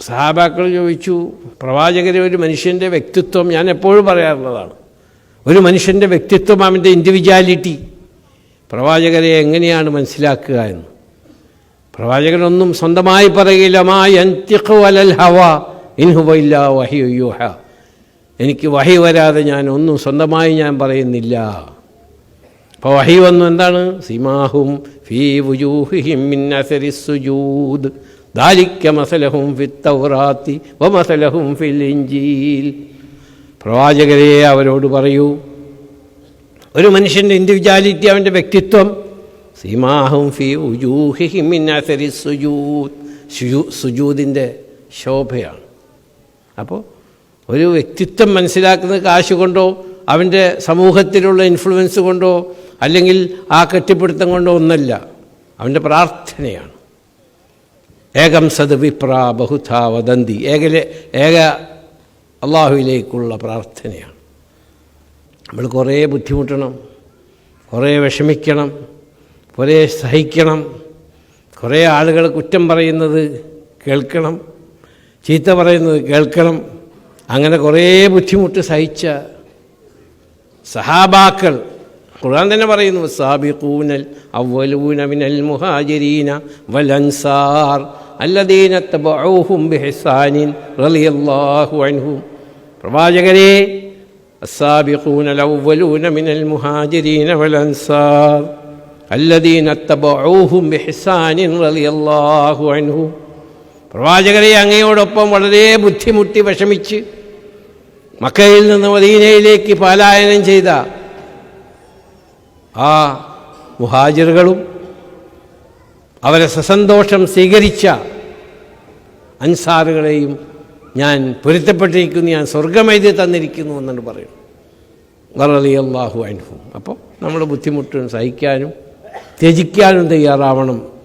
സഹാബാക്കൾ ചോദിച്ചു പ്രവാചകരെ ഒരു മനുഷ്യന്റെ വ്യക്തിത്വം ഞാൻ എപ്പോഴും പറയാറുള്ളതാണ്. ഒരു മനുഷ്യന്റെ വ്യക്തിത്വം അവന്റെ ഇൻഡിവിജ്വാലിറ്റി പ്രവാചകരെ എങ്ങനെയാണ് മനസ്സിലാക്കുക എന്ന്. പ്രവാചകനൊന്നും സ്വന്തമായി പറയില്ല മാ യന്തിഖു വഹിയുഹ എനിക്ക് വഹി വരാതെ ഞാൻ ഒന്നും സ്വന്തമായി ഞാൻ പറയുന്നില്ല. അപ്പോൾ വഹി വന്നു എന്താണ്? സിമാഹും ഫീ വുജൂഹിം മിൻ അസരി സുജൂദ്. ദാലിക്ക മസലഹും ഫിത്തൗറാത്തി വ മസലഹും ഫിൽ ഇഞ്ചീൽ പ്രവാചകരെ അവരോട് പറയൂ ഒരു മനുഷ്യന്റെ ഇൻഡിവിജ്വാലിറ്റി അവന്റെ വ്യക്തിത്വം സീമാഹും ഫി അസരി സുജൂദ്. സുജൂ സുജൂദിന്റെ ശോഭയാണ്. അപ്പോൾ ഒരു വ്യക്തിത്വം മനസ്സിലാക്കുന്നത് കാശ് കൊണ്ടോ അവന്റെ സമൂഹത്തിലുള്ള ഇൻഫ്ലുവൻസ് കൊണ്ടോ അല്ലെങ്കിൽ ആ കെട്ടിപ്പിടുത്തം കൊണ്ടോ ഒന്നല്ല. അവന്റെ പ്രാർത്ഥനയാണ്. ഏകം സത് വിപ്ര ബഹുധാ വദന്തി. ഏകലെ ഏക അള്ളാഹുവിലേക്കുള്ള പ്രാർത്ഥനയാണ്. നമ്മൾ കുറേ ബുദ്ധിമുട്ടണം കുറേ വിഷമിക്കണം കുറേ സഹിക്കണം കുറേ ആളുകൾ കുറ്റം പറയുന്നത് കേൾക്കണം ചീത്ത പറയുന്നത് കേൾക്കണം അങ്ങനെ കുറേ ബുദ്ധിമുട്ട് സഹിച്ച സഹാബാക്കൾ ഖുർആൻ തന്നെ പറയുന്നു സാബിഖൂനൽ അവലൂന മിനൽ മുഹാജിരീന വൽ അൻസാർ അല്ലദീന തബഊഹും ബിഹിസാനിൻ റളിയല്ലാഹു അൻഹു. പ്രവാചകരെ സാബിഖൂനൽ ലൗവലൂന മിനൽ മുഹാജിരീന വൽ അൻസാർ അല്ലദീന തബഊഹും ബിഹിസാനിൻ റളിയല്ലാഹു അൻഹു. പ്രവാചകരെ അങ്ങയോടൊപ്പം വളരെ ബുദ്ധിമുട്ടി വിഷമിച്ച് മക്കയിൽ നിന്ന് മദീനയിലേക്ക് പലായനം ചെയ്ത ആ മുഹാജിറുകളും അവരെ സസന്തോഷം സ്വീകരിച്ച അൻസാറുകളെയും ഞാൻ പൊരുത്തപ്പെട്ടിരിക്കുന്നു ഞാൻ സ്വർഗമെഴുതി തന്നിരിക്കുന്നു എന്നാണ് പറയും വറലി അള്ളാഹു അനുഭവം അപ്പോൾ നമ്മുടെ ബുദ്ധിമുട്ടും സഹിക്കാനും ത്യജിക്കാനും തയ്യാറാവണം.